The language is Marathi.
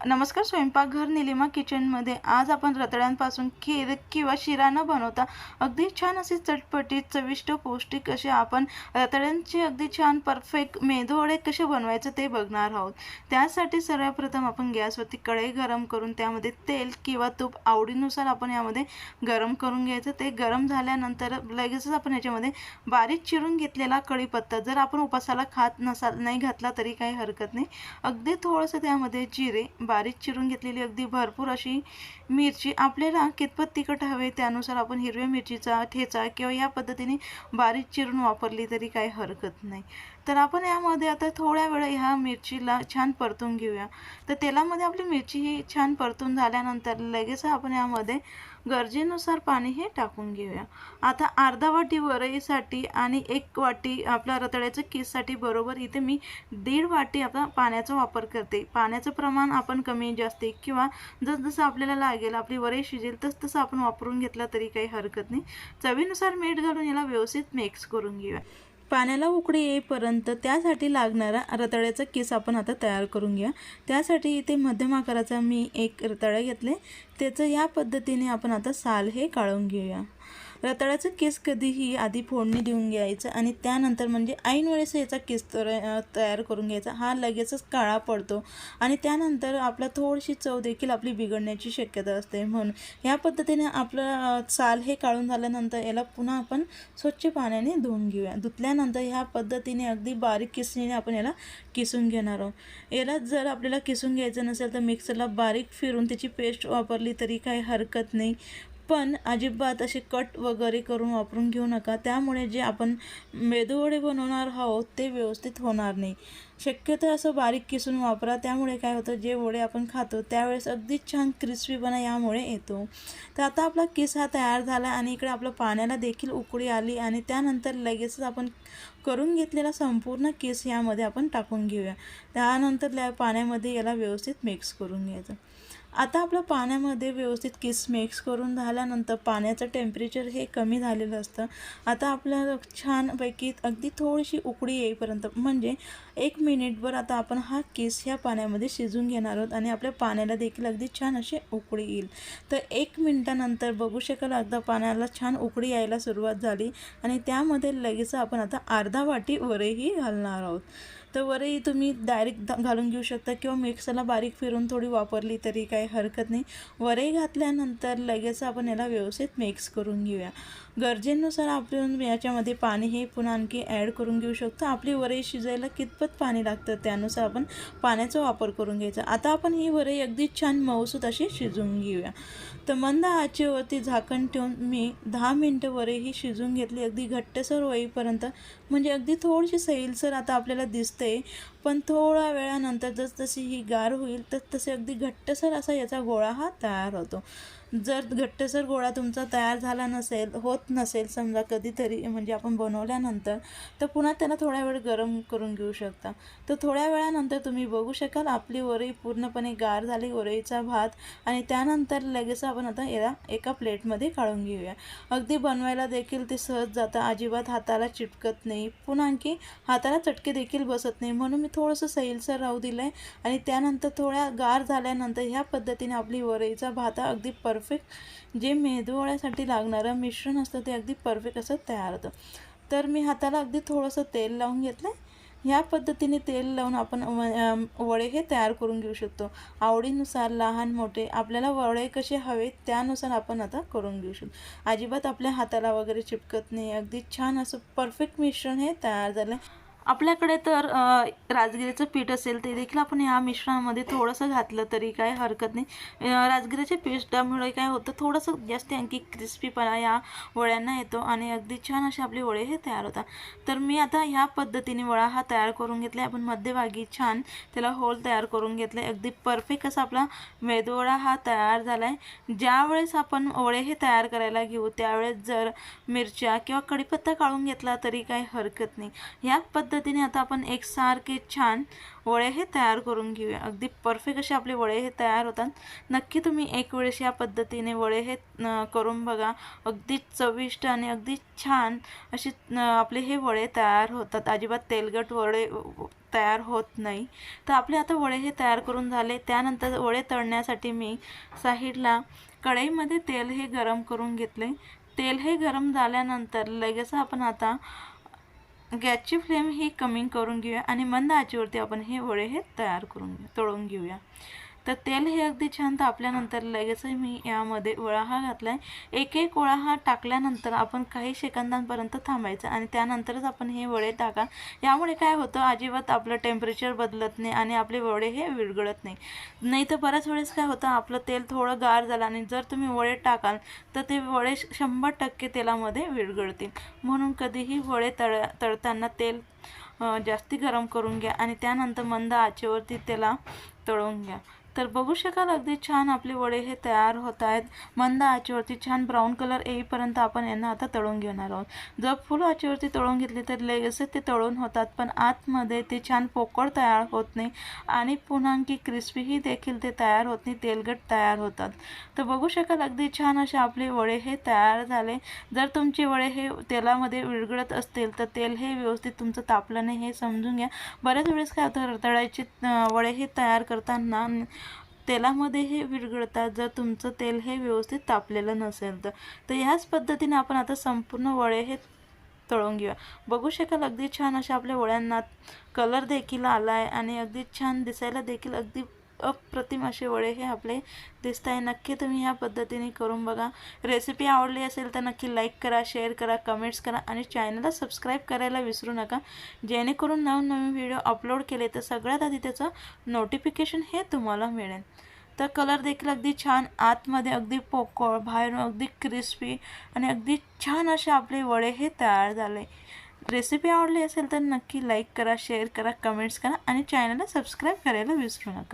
नमस्कार स्वयंपाकघर निलिमा किचनमध्ये आज आपण रताळ्यांपासून खीर किंवा शिरा न बनवता अगदी छान असे चटपटीत चविष्ट पौष्टिक असे आपण रताळ्यांचे अगदी छान परफेक्ट मेदूवडे कसे बनवायचं ते बघणार आहोत. त्यासाठी सर्वप्रथम आपण गॅसवरती कढई गरम करून त्यामध्ये तेल किंवा तूप आवडीनुसार आपण यामध्ये गरम करून घ्यायचं. ते गरम झाल्यानंतर लगेचच आपण याच्यामध्ये बारीक चिरून घेतलेला कढीपत्ता जर आपण उपासाला खात नसाल नाही घातला तरी काही हरकत नाही. अगदी थोडंसं त्यामध्ये जिरे बारीक चिरून घेतलेली अगदी भरपूर अशी मिरची. आपल्याला कितपत तिखट हवे त्यानुसार आपण हिरव्या मिरचीचा ठेचा किंवा या पद्धतीने बारीक चिरून वापरली तरी काही हरकत नाही. तर आपण यामध्ये आता थोड्या वेळ ह्या मिरचीला छान परतून घेऊया. तर तेलामध्ये आपली मिरची ही छान परतून झाल्यानंतर लगेच आपण यामध्ये गरजेनुसार पाणी हे टाकून घेऊया. आता अर्धा वाटी वरईसाठी आणि एक वाटी आपल्या रताळ्याचं केससाठी बरोबर इथे मी दीड वाटी आता पाण्याचा वापर करते. पाण्याचं प्रमाण आपण कमी जास्त किंवा जसजसं आपल्याला लागेल आपली वरई शिजेल तस तसं आपण वापरून घेतला तरी काही हरकत नाही. चवीनुसार मीठ घालून याला व्यवस्थित मिक्स करून घेऊया. पाण्याला उकळी येईपर्यंत त्यासाठी लागणारा रताळ्याचा केस आपण आता तयार करून घ्या त्यासाठी इथे मध्यम आकाराचा मी एक रताळा घेतले. त्याचं या पद्धतीने आपण आता साल हे काढून घेऊया. रताळ्याचं केस कधीही आधी फोडणी देऊन घ्यायचं आणि त्यानंतर म्हणजे ऐन वेळेस याचा केस तर तयार करून घ्यायचा. हा लगेचच काळा पडतो आणि त्यानंतर आपला थोडीशी चव देखील आपली बिघडण्याची शक्यता असते. म्हणून या पद्धतीने आपलं साल हे काढून झाल्यानंतर याला पुन्हा आपण स्वच्छ पाण्याने धुवून घेऊया. धुतल्यानंतर ह्या पद्धतीने अगदी बारीक किसणीने आपण याला किसून घेणार आहोत. याला जर आपल्याला किसून घ्यायचं नसेल तर मिक्सरला बारीक फिरून त्याची पेस्ट वापरली तरी काही हरकत नाही. पण अजिबात असे कट वगैरे करून वापरून घेऊ नका. त्यामुळे जे आपण मेदूवडे बनवणार आहोत ते व्यवस्थित होणार नाही. शक्यतो असं बारीक किसून वापरा. त्यामुळे काय होतं जे वडे आपण खातो त्यावेळेस अगदी छान क्रिस्पीपणा यामुळे येतो. तर आता आपला किस हा तयार झाला आणि इकडे आपलं पाण्याला देखील उकळी आली आणि त्यानंतर लगेचच आपण करून घेतलेला संपूर्ण केस यामध्ये आपण टाकून घेऊया. त्यानंतर पाण्यामध्ये याला व्यवस्थित मिक्स करून घ्यायचं. आता आपलं पाण्यामध्ये व्यवस्थित किस मिक्स करून झाल्यानंतर पाण्याचं टेम्परेचर हे कमी झालेलं असतं. आता आपल्याला छानपैकी अगदी थोडीशी उकळी येईपर्यंत म्हणजे एक मिनिटभर आता आपण हा किस ह्या पाण्यामध्ये शिजून घेणार आहोत आणि आपल्या पाण्याला देखील अगदी छान अशी उकळी येईल. तर एक मिनटानंतर बघू शकाल अगदा पाण्याला छान उकळी यायला सुरुवात झाली आणि त्यामध्ये लगेच आपण आता अर्धा वाटी वरही घालणार आहोत. तर वरही तुम्ही डायरेक्ट घालून घेऊ शकता किंवा मिक्सरला बारीक फिरून थोडी वापरली तरी काही हरकत नाही. वरही घातल्यानंतर लगेच आपण याला व्यवस्थित मिक्स करून घेऊया. गरजेनुसार आपण याच्यामध्ये पाणी हे पुन्हा आणखी ॲड करून घेऊ शकतो. आपली वरई शिजायला कितपत पाणी लागतं त्यानुसार आपण पाण्याचा वापर करून घ्यायचा. आता आपण ही वरई अगदी छान मऊसूत अशी शिजवून घेऊया. तर मंद आचेवरती झाकण ठेवून मी दहा मिनटं वरई ही शिजवून घेतली. अगदी घट्टसर होईपर्यंत म्हणजे अगदी थोडीशी सैलसर आता आपल्याला दिसते असते. पण थोड्या वेळानंतर जसजशी ही गार होईल तर तसे अगदी घट्टसर असा याचा गोळा हा तयार होतो. जर घट्टसर गोळा तुमचा तयार झाला नसेल होत नसेल समजा कधीतरी म्हणजे आपण बनवल्यानंतर तर पुन्हा त्याला थोड्या वेळ गरम करून घेऊ शकता. तर थोड्या वेळानंतर तुम्ही बघू शकाल आपली वरई पूर्णपणे गार झाली वरईचा भात आणि त्यानंतर लगेच आपण आता याला एका प्लेटमध्ये काढून घेऊया. अगदी बनवायला देखील ते सहज जातं अजिबात हाताला चिटकत नाही पुन्हा आणखी हाताला चटके देखील बसत नाही म्हणून मी थोडंसं सैलसर राहू दिलं आहे आणि त्यानंतर थोड्या गार झाल्यानंतर ह्या पद्धतीने आपली वरईचा भात अगदी परफेक्ट जे मेदूवड्यासाठी लागणारं मिश्रण असतं ते अगदी परफेक्ट असं तयार होतं. तर मी हाताला अगदी थोडंसं तेल लावून घेतलं आहे ह्या पद्धतीने तेल लावून आपण वडे हे तयार करून घेऊ शकतो. आवडीनुसार लहान मोठे आपल्याला वडे कसे हवे त्यानुसार आपण आता करून घेऊ शकतो. अजिबात आपल्या हाताला वगैरे चिपकत नाही. अगदी छान असं परफेक्ट मिश्रण हे तयार झालं. आपल्याकडे तर राजगिरीचं पीठ असेल ते देखील आपण या मिश्रणामध्ये थोडंसं घातलं तरी काय हरकत नाही. राजगिरीच्या पीठामुळे काय होतं थोडंसं जास्त आणखी क्रिस्पीपणा या वळ्यांना येतो आणि अगदी छान असे आपले वळे हे तयार होतात. तर मी आता ह्या पद्धतीने वडा हा तयार करून घेतला आपण मध्यभागी छान त्याला होल तयार करून घेतले अगदी परफेक्ट असा आपला मेदूवडा हा तयार झाला आहे ज्यावेळेस आपण ओळे हे तयार करायला घेऊ त्यावेळेस जर मिरच्या किंवा कढीपत्ता काढून घेतला तरी काही हरकत नाही. ह्या पद्धती पद्धतीने आता आपण एकसारखे छान वडे हे तयार करून घेऊया. अगदी परफेक्ट असे आपले वडे हे तयार होतात. नक्की तुम्ही एक वेळेस या पद्धतीने वडे हे करून बघा. अगदी चविष्ट आणि अगदी छान असे आपले हे वडे तयार होतात. अजिबात तेलकट वडे तयार होत नाही. तर आपले आता वडे हे तयार करून झाले. त्यानंतर वडे तळण्यासाठी मी साईडला कढईमध्ये तेल हे गरम करून घेतले. तेल हे गरम झाल्यानंतर लगेच आपण आता गॅसची फ्लेम ही कमी करून घेऊया आणि मंद आचेवरती आपण हे वडे हे तयार करून घेऊ तळून घेऊया. तर तेल हे अगदी छान तापल्यानंतर लगेच मी यामध्ये वळा हा घातला आहे एक एक वळा हा टाकल्यानंतर आपण काही सेकंदांपर्यंत थांबायचं आणि त्यानंतरच आपण हे वडे टाका. यामुळे काय होतं अजिबात आपलं टेम्परेचर बदलत नाही आणि आपले वडे हे विरघळत नाही. नाही तर बऱ्याच वेळेस काय होतं आपलं तेल थोडं गार झालं आणि जर तुम्ही वडे टाकाल तर ते वडे शंभर टक्के तेलामध्ये विरघळतील. म्हणून कधीही वडे तळ तळताना तेल जास्ती गरम करून घ्या आणि त्यानंतर मंद आचेवरती त्याला तळून घ्या. तर बघू शकाल अगदी छान आपले वडे हे तयार होत आहेत. मंद आचेवरती छान ब्राऊन कलर येईपर्यंत आपण यांना आता तळून घेणार आहोत. जर फुल आचेवरती तळून घेतले तर लगेच ते तळून होतात पण आतमध्ये ते छान पोकळ तयार होत नाही आणि पुन्हा आणखी क्रिस्पीही देखील ते तयार होत नाही तेलगट तयार होतात. तर बघू शकाल अगदी छान असे आपले वडे हे तयार झाले. जर तुमचे वडे हे तेलामध्ये विरघळत असतील तर तेल हे व्यवस्थित तुमचं तापलं नाही हे समजून घ्या. बऱ्याच वेळेस काय होतं तळायचे वडे हे तयार करताना तेलामध्ये हे विरघळतात जर तुमचं तेल हे व्यवस्थित तापलेलं नसेल तर. तर ह्याच पद्धतीने आपण आता संपूर्ण वडे हे तळून घेऊया. बघू शकाल अगदी छान अशा आपल्या वड्यांना कलर देखील आला आहे आणि अगदी छान दिसायला देखील अगदी अप्रतिम असे वडे हे आपले दिसत आहे नक्की तुम्ही ह्या पद्धतीने करून बघा. रेसिपी आवडली असेल तर नक्की लाईक करा शेअर करा कमेंट्स करा आणि चॅनलला सबस्क्राईब करायला विसरू नका. जेणेकरून नवनवीन व्हिडिओ अपलोड केले तर सगळ्यात आधी त्याचं नोटिफिकेशन हे तुम्हाला मिळेल. तर कलर देखील अगदी छान आतमध्ये अगदी पोकळ बाहेरून अगदी क्रिस्पी आणि अगदी छान असे आपले वडे हे तयार झाले. रेसिपी आवडली असेल तर नक्की लाईक करा शेअर करा कमेंट्स करा आणि चॅनलला सबस्क्राईब करायला विसरू नका.